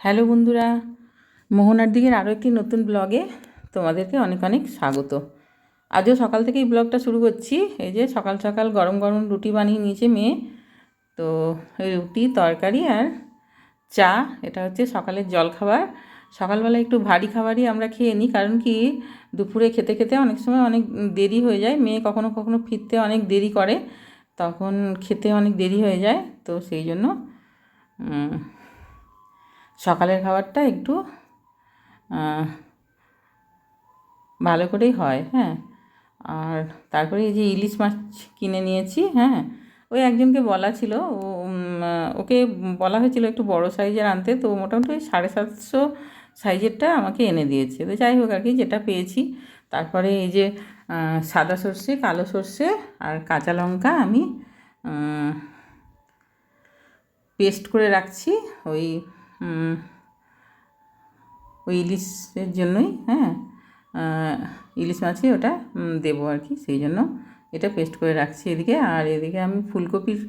Hello বন্ধুরা, মোহনার দিকের আরও একটি নতুন ব্লগে তোমাদেরকে অনেক অনেক স্বাগত। আজও সকাল থেকেই ব্লগটা শুরু করছি। এই যে সকাল সকাল গরম গরম রুটি বানিয়ে নিয়েছে মেয়ে। তো এই রুটি, তরকারি আর চা, এটা হচ্ছে সকালের জলখাবার। সকালবেলা একটু ভারী খাবারই আমরা খেয়ে নিই, কারণ কি দুপুরে খেতে খেতে অনেক সময় অনেক দেরি হয়ে যায়। মেয়ে কখনো কখনো ফিরতে অনেক দেরি করে, তখন খেতে অনেক দেরি হয়ে যায়। তো সেই জন্য সকালের খাবারটা একটু ভালো করেই হয় হ্যাঁ। আর তারপরে এই যে ইলিশ মাছ কিনে নিয়েছি হ্যাঁ। ওই একজনকে বলা ছিল, ও ওকে বলা হয়েছিল একটু বড় সাইজের আনতে, তো মোটামুটি ওই সাড়ে সাতশো সাইজেরটা আমাকে এনে দিয়েছে। তো যাই হোক আর কি, যেটা পেয়েছি। তারপরে এই যে সাদা সর্ষে, কালো সর্ষে আর কাঁচা লঙ্কা আমি পেস্ট করে রাখছি, ওই ওই ইলিশের জন্যই হ্যাঁ ইলিশ মাছই ওটা দেবো আর কি, সেই জন্য এটা পেস্ট করে রাখছি এদিকে। আর এদিকে আমি ফুলকপির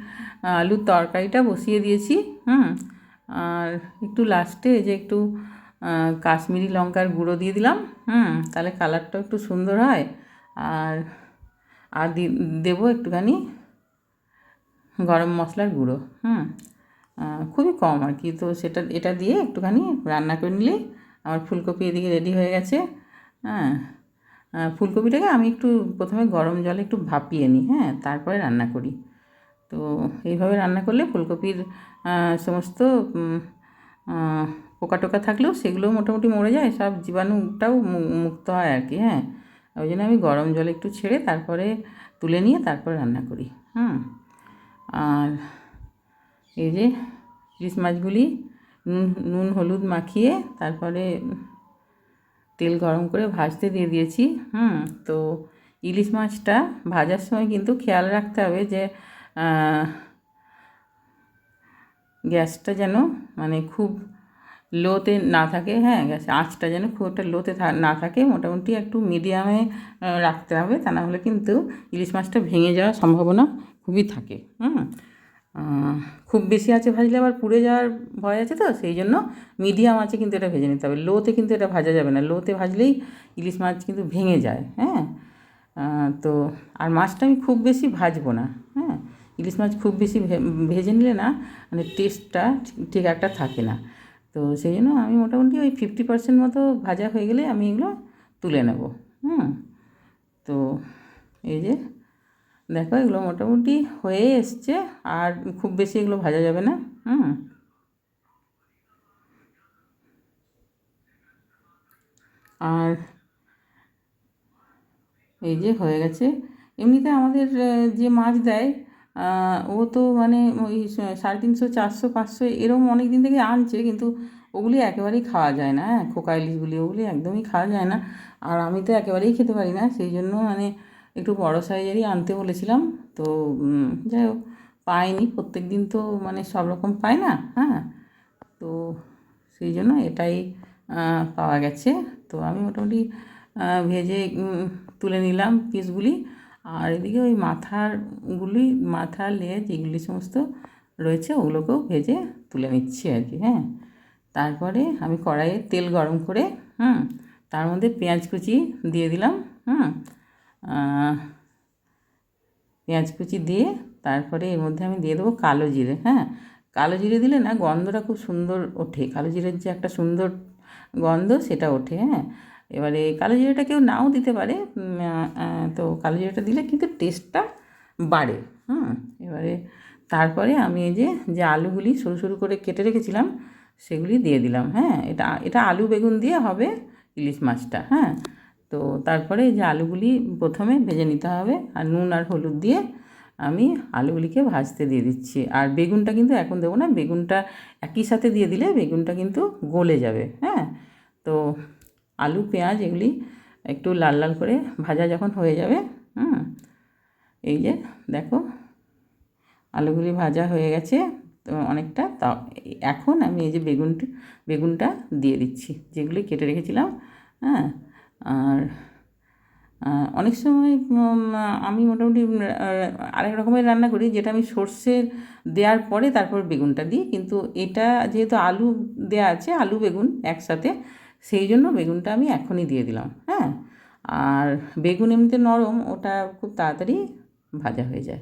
আলুর তরকারিটা বসিয়ে দিয়েছি, হুম, আর একটু লাস্টে যে একটু কাশ্মীরি লঙ্কার গুঁড়ো দিয়ে দিলাম, হুম, তাহলে কালারটাও একটু সুন্দর হয়। আর আর দেবো একটুখানি গরম মশলার গুঁড়ো, হুম খুবই কম আর কি। তো সেটা, এটা দিয়ে একটুখানি রান্না করে নিলেই আমার ফুলকপি এদিকে রেডি হয়ে গেছে। হ্যাঁ ফুলকপিটাকে আমি একটু প্রথমে গরম জলে একটু ভাপিয়ে নিই হ্যাঁ তারপরে রান্না করি। তো এইভাবে রান্না করলে ফুলকপির সমস্ত পোকা টোকা থাকলেও সেগুলোও মোটামুটি মরে যায়, সব জীবাণুটাও মুক্ত হয় আর কি হ্যাঁ। ওই জন্য আমি গরম জলে একটু ছেড়ে তারপরে তুলে নিয়ে তারপরে রান্না করি, হুম। আর এই যে ইলিশ মাছগুলি, নুন নুন, হলুদ মাখিয়ে তারপরে তেল গরম করে ভাজতে দিয়ে দিয়েছি। হুম, তো ইলিশ মাছটা ভাজার সময় কিন্তু খেয়াল রাখতে হবে যে গ্যাসটা যেন মানে খুব লোতে না থাকে। হ্যাঁ গ্যাস, আঁচটা যেন খুব একটা লোতে না থাকে। মোটামুটি একটু মিডিয়ামে রাখতে হবে। তা না হলে কিন্তু ইলিশ মাছটা ভেঙে যাওয়ার সম্ভাবনা খুবই থাকে। হুম খুব বেশি আছে ভাজলে আবার পুড়ে যাওয়ার ভয় আছে তো, সেই জন্য মিডিয়াম আছে কিন্তু এটা ভেজে নিতে হবে। লোতে কিন্তু এটা ভাজা যাবে না। লোতে ভাজলেই ইলিশ মাছ কিন্তু ভেঙে যায় হ্যাঁ? তো আর মাছটা আমি খুব বেশি ভাজবো না হ্যাঁ? ইলিশ মাছ খুব বেশি ভেজে নিলে না মানে টেস্টটা ঠিক একটা থাকে না। তো সেই জন্য আমি মোটামুটি ওই ফিফটি পার্সেন্ট মতো ভাজা হয়ে গেলে আমি এগুলো তুলে নেব, হুম? তো এই যে দেখো এগুলো মোটামুটি হয়ে এসছে, আর খুব বেশি এগুলো ভাজা যাবে না, হুম। আর এই যে হয়ে গেছে। এমনিতে আমাদের যে মাছ দেয় ও তো মানে ওই সাড়ে তিনশো, চারশো, পাঁচশো এরকম অনেক দিন থেকে আনছে, কিন্তু ওগুলি একেবারেই খাওয়া যায় না হ্যাঁ। খোকা ইলিশগুলি ওগুলি একদমই খাওয়া যায় না। আর আমি তো একেবারেই খেতে পারি না, সেই জন্য মানে একটু বড় সাইজেরই আনতে বলেছিলাম। তো যাই হোক, পাইনি। প্রত্যেক দিন তো মানে সব রকম পায় না হ্যাঁ? তো সেই জন্য এটাই পাওয়া গেছে। তো আমি মোটামুটি ভেজে তুলে নিলাম পিসগুলি আর এদিকে ওই মাথারগুলি মাথা, লেজ এগুলি সমস্ত রয়েছে, ওগুলোকেও ভেজে তুলে নিচ্ছি আর কি হ্যাঁ? তারপরে আমি কড়াইয়ে তেল গরম করে, হুম, তার মধ্যে পেঁয়াজ কুচি দিয়ে দিলাম, হুম? পেঁয়াজ কুচি দিয়ে তারপরে এর মধ্যে আমি দিয়ে দেবো কালো জিরে হ্যাঁ? কালো জিরে দিলে না গন্ধটা খুব সুন্দর ওঠে। কালো জিরের যে একটা সুন্দর গন্ধ সেটা ওঠে হ্যাঁ? এবারে কালো জিরেটা কেউ নাও দিতে পারে তো কালো জিরেটা দিলে কিন্তু টেস্টটা বাড়ে, হুম? এবারে তারপরে আমি এই যে যে আলুগুলি সরু সরু করে কেটে রেখেছিলাম, সেগুলি দিয়ে দিলাম হ্যাঁ? এটা এটা আলু বেগুন দিয়ে হবে ইলিশ মাছটা হ্যাঁ? তো তারপরে এই যে আলুগুলি প্রথমে ভেজে নিতে হবে আর নুন আর হলুদ দিয়ে আমি আলুগুলিকে ভাজতে দিয়ে দিচ্ছি। আর বেগুনটা কিন্তু এখন দেবো না, বেগুনটা একই সাথে দিয়ে দিলে বেগুনটা কিন্তু গলে যাবে হ্যাঁ? তো আলু, পেঁয়াজ এগুলি একটু লাল লাল করে ভাজা যখন হয়ে যাবে, হুম? এই যে দেখো আলুগুলি ভাজা হয়ে গেছে, তো অনেকটা তা এখন আমি এই যে বেগুনটা বেগুনটা দিয়ে দিচ্ছি, যেগুলি কেটে রেখেছিলাম হ্যাঁ? আর অনেক সময় আমি মোটামুটি আরেক রকমের রান্না করি, যেটা আমি সর্ষের দেওয়ার পরে তারপর বেগুনটা দিই। কিন্তু এটা যেহেতু আলু দেওয়া আছে, আলু, বেগুন একসাথে, সেই জন্য বেগুনটা আমি এখনই দিয়ে দিলাম হ্যাঁ? আর বেগুন এমনিতে নরম, ওটা খুব তাড়াতাড়ি ভাজা হয়ে যায়।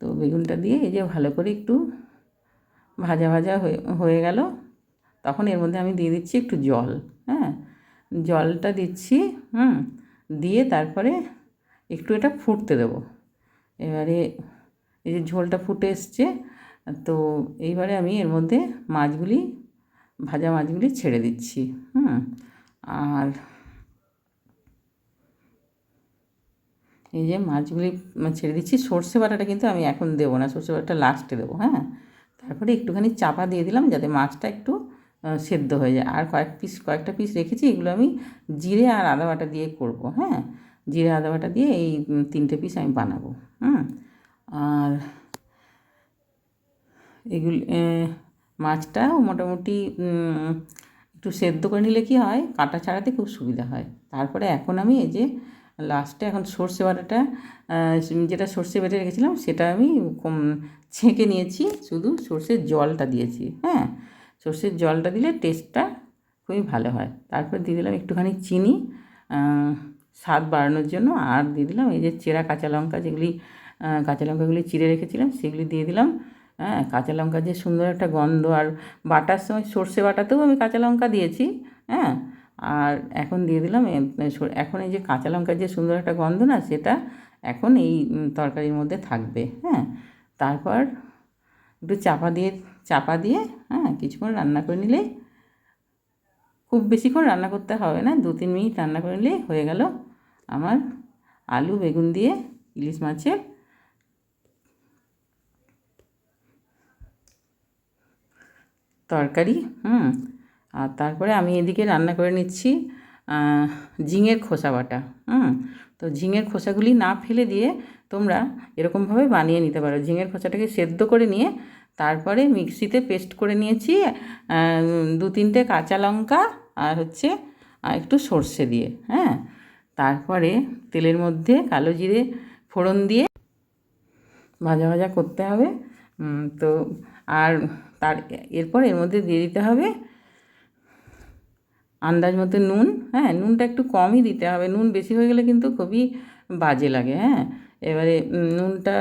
তো বেগুনটা দিয়ে এই যে ভালো করে একটু ভাজা ভাজা হয়ে হয়ে গেল, তখন এর মধ্যে আমি দিয়ে দিচ্ছি একটু জল হ্যাঁ? জলটা দিচ্ছি, হুম, দিয়ে তারপরে একটু এটা ফুটতে দেবো। এবারে এই যে ঝোলটা ফুটে এসছে, তো এইবারে আমি এর মধ্যে মাছগুলি, ভাজা মাছগুলি ছেড়ে দিচ্ছি, হুম, আর এই যে মাছগুলি ছেড়ে দিচ্ছি, সর্ষে বাটাটা কিন্তু আমি এখন দেবো না, সর্ষে বাটাটা লাস্টে দেবো হ্যাঁ তারপরে একটুখানি চাপা দিয়ে দিলাম যাতে মাছটা একটু সেদ্ধ হয়ে যায়। আর কয়েক পিস কয়েকটা পিস রেখেছি এগুলো আমি জিরে আর আদা বাটা দিয়ে করব হ্যাঁ? জিরে আদা বাটা দিয়ে এই তিনটে পিস আমি বানাবো হুম? আর এগুলি আহ, মাছটাও মোটামুটি একটু সেদ্ধ করে নিলে কি হয় কাঁটা ছাড়াতে খুব সুবিধা হয়। তারপরে এখন আমি এই যে লাস্টে এখন সর্ষে বাটাটা যেটা সর্ষে বেটে রেখেছিলাম সেটা আমি ছেঁকে নিয়েছি শুধু সর্ষের জলটা দিয়েছি হ্যাঁ? সর্ষের জলটা দিলে টেস্টটা খুবই ভালো হয়। তারপর দিয়ে দিলাম একটুখানি চিনি স্বাদ বাড়ানোর জন্য। আর দিয়ে দিলাম এই যে চেরা কাঁচা লঙ্কা যেগুলি কাঁচা লঙ্কাগুলি চিড়ে রেখেছিলাম, সেগুলি দিয়ে দিলাম। হ্যাঁ কাঁচা লঙ্কা যে সুন্দর একটা গন্ধ। আর বাটার সময় সর্ষে বাটাতেও আমি কাঁচা লঙ্কা দিয়েছি। হ্যাঁ আর এখন দিয়ে দিলাম এখন এই যে কাঁচা লঙ্কার যে সুন্দর একটা গন্ধ না, সেটা এখন এই তরকারির মধ্যে থাকবে। হ্যাঁ তারপর একটু চাপা দিয়ে চাপা দিয়ে হ্যাঁ কিছুক্ষণ রান্না করে নিলেই খুব বেশিক্ষণ রান্না করতে হবে না, দু তিন মিনিট রান্না করে নিলেই হয়ে গেল। আমার আলু, বেগুন দিয়ে ইলিশ মাছের তরকারি, হুম, আর তারপরে আমি এদিকে রান্না করে নিচ্ছি ঝিঙের খোসা বাটা, হুম, তো ঝিঙের খোসাগুলি না ফেলে দিয়ে তোমরা এরকমভাবে বানিয়ে নিতে পারো। ঝিঙের খোসাটাকে সেদ্ধ করে নিয়ে তারপরে মিক্সিতে পেস্ট করে নিয়েছি দু তিনটে কাঁচা লঙ্কা আর হচ্ছে একটু সর্ষে দিয়ে হ্যাঁ? তারপরে তেলের মধ্যে কালো জিরে ফোড়ন দিয়ে ভাজা ভাজা করতে হবে তো আর তার এরপর এর মধ্যে দিয়ে দিতে হবে আন্দাজ মতো নুন হ্যাঁ? নুনটা একটু কমই দিতে হবে, নুন বেশি হয়ে গেলে কিন্তু খুবই বাজে লাগে হ্যাঁ? এবারে নুনটা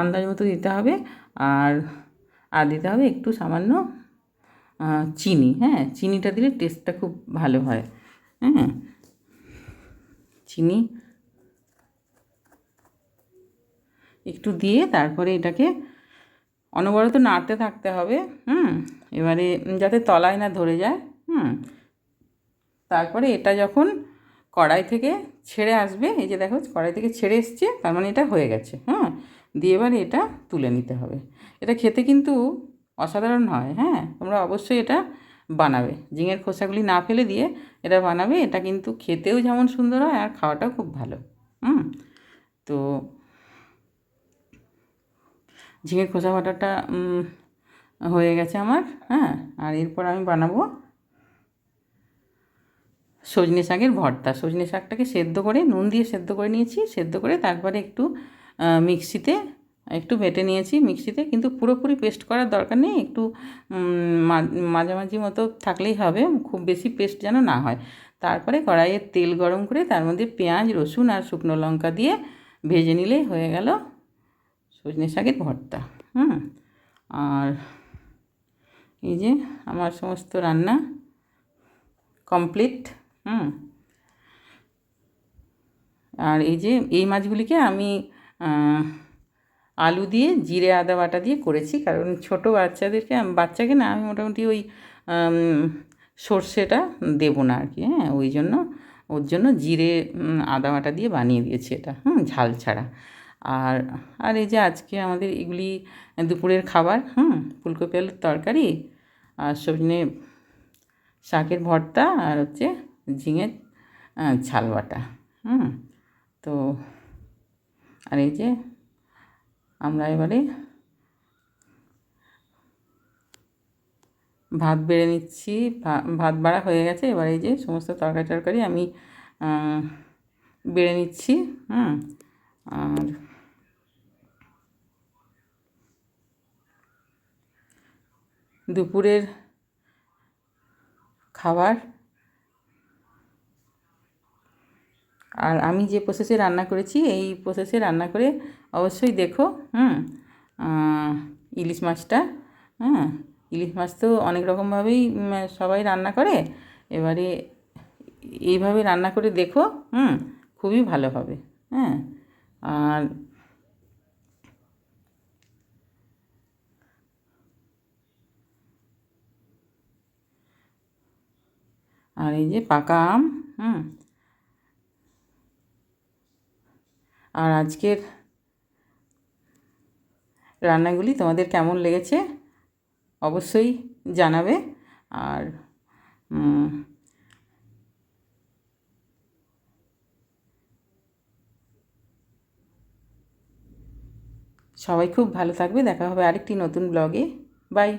আন্দাজ মতো দিতে হবে আর আর দিতে হবে একটু সামান্য চিনি। হ্যাঁ চিনিটা দিলে টেস্টটা খুব ভালো হয়। হ্যাঁ চিনি একটু দিয়ে তারপরে এটাকে অনবরত নাড়তে থাকতে হবে। হুম, এবারে যাতে তলায় না ধরে যায়। হুম, তারপরে এটা যখন কড়াই থেকে ছেড়ে আসবে, এই যে দেখো কড়াই থেকে ছেড়ে এসছে, তার মানে এটা হয়ে গেছে। হ্যাঁ দিয়ে এবারে এটা তুলে নিতে হবে। এটা খেতে কিন্তু অসাধারণ হয় হ্যাঁ? তোমরা অবশ্যই এটা বানাবে। ঝিঙের খোসাগুলি না ফেলে দিয়ে এটা বানাবে, এটা কিন্তু খেতেও যেমন সুন্দর হয় আর খাওয়াটাও খুব ভালো। হুম? তো ঝিঙের খোসা বাটাটা হয়ে গেছে আমার হ্যাঁ? আর এরপর আমি বানাবো সজনে শাকের ভর্তা। সজনে শাকটাকে সেদ্ধ করে, নুন দিয়ে সেদ্ধ করে নিয়েছি, সেদ্ধ করে তারপরে একটু মিক্সিতে একটু বেটে নিয়েছি মিক্সিতে, কিন্তু পুরোপুরি পেস্ট করার দরকার নেই। একটু মাঝামাঝি মতো থাকলেই হবে, খুব বেশি পেস্ট যেন না হয়। তারপরে কড়াইয়ে তেল গরম করে তার মধ্যে পেঁয়াজ, রসুন আর শুকনো লঙ্কা দিয়ে ভেজে নিলেই হয়ে গেল সজনে শাকের ভর্তা। হুম, আর এই যে আমার সমস্ত রান্না কমপ্লিট। হুম, আর এই যে এই মাছগুলিকে আমি আলু দিয়ে, জিরে আদা বাটা দিয়ে করেছি। কারণ ছোট বাচ্চাদেরকে বাচ্চাকে না আমি মোটামুটি ওই সর্ষেটা দেবো না আর কি হ্যাঁ? ওই জন্য, ওর জন্য জিরে আদা বাটা দিয়ে বানিয়ে দিয়েছি এটা, হুম? ঝাল ছাড়া। আর আর এই যে আজকে আমাদের এগুলি দুপুরের খাবার, হুম? ফুলকপি আলুর তরকারি, আর সজনে শাকের ভর্তা, আর হচ্ছে ঝিঙের ঝাল বাটা, হুম? তো আর এই যে আমরা এবারে ভাত বেড়ে নিচ্ছি ভাত বাড়া হয়ে গেছে, এবার এই যে সমস্ত তরকারি টরকারি আমি বেড়ে নিচ্ছি, হুম, আর দুপুরের খাবার আর আমি যে প্রসেসে রান্না করেছি, এই প্রসেসে রান্না করে অবশ্যই দেখো, হুম ইলিশ মাছটা হ্যাঁ ইলিশ মাছ তো অনেক রকমভাবেই সবাই রান্না করে। এবারে এইভাবে রান্না করে দেখো, হুম, খুবই ভালো হবে হ্যাঁ আর আর এই যে পাকা আম, হুম আর আজকের রান্নাগুলি তোমাদের কেমন লেগেছে অবশ্যই জানাবে। আর সবাই খুব ভালো থাকবে। দেখা হবে আরেকটি নতুন ব্লগে। বাই।